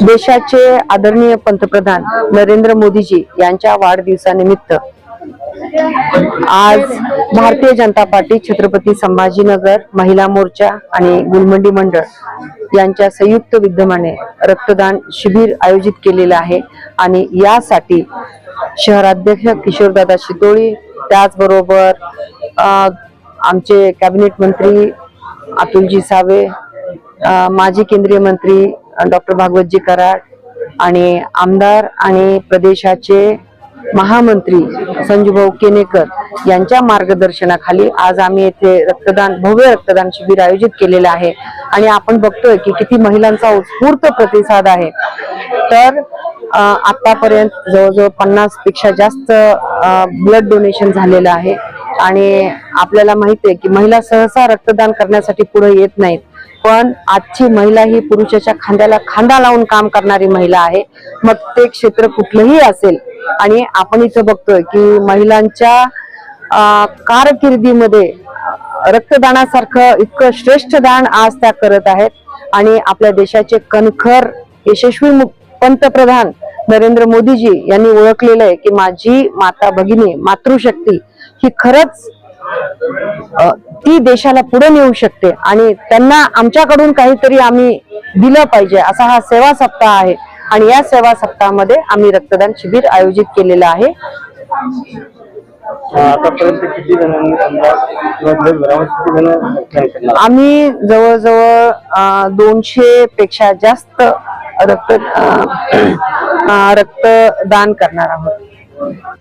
देशाचे आदरणीय पंतप्रधान नरेंद्र मोदीजी यांच्या वाढदिवसानिमित्त आज भारतीय जनता पार्टी छत्रपती संभाजीनगर महिला मोर्चा आणि गुलमंडी मंडळ यांच्या संयुक्त विद्यमाने रक्तदान शिबिर आयोजित केलेलं आहे आणि यासाठी शहराध्यक्ष किशोरदादा शितोळी त्याचबरोबर आमचे कॅबिनेट मंत्री अतुलजी सावे माजी केंद्रीय मंत्री डॉक्टर भागवतजी कराड आणि आमदार आणि प्रदेशाचे महामंत्री संजूभाऊ केनेकर यांच्या मार्गदर्शनाखाली आज आम्ही येथे रक्तदान भव्य रक्तदान शिबिर आयोजित केलेलं आहे. आणि आपण बघतोय की किती महिलांचा उत्स्फूर्त प्रतिसाद आहे. तर आतापर्यंत जवळजवळ पन्नासपेक्षा जास्त ब्लड डोनेशन झालेलं आहे. आणि आपल्याला माहिती आहे की महिला सहसा रक्तदान करण्यासाठी पुढे येत नाहीत. पण आजची महिला ही पुरुषाच्या खांद्याला खांदा लावून काम करणारी महिला आहे. मग ते क्षेत्र कुठलंही असेल आणि आपण इथं बघतोय की महिलांच्या कारकिर्दीमध्ये रक्तदानासारखं इतकं श्रेष्ठ दान आज त्या करत आहेत. आणि आपल्या देशाचे कणखर यशस्वी पंतप्रधान नरेंद्र मोदीजी यांनी ओळखलेलं आहे की माझी माता भगिनी मातृशक्ती ही खरंच ती देशाला पुढे नेऊ शकते. आणि त्यांना आमच्याकडून काहीतरी आम्ही दिलं पाहिजे असा हा सेवा सप्ताह आहे. आणि या सेवा सप्ताहामध्ये आम्ही रक्तदान शिबिर आयोजित केलेलं आहे. आम्ही जवळजवळ दोनशे पेक्षा जास्त रक्त रक्तदान करणार आहोत.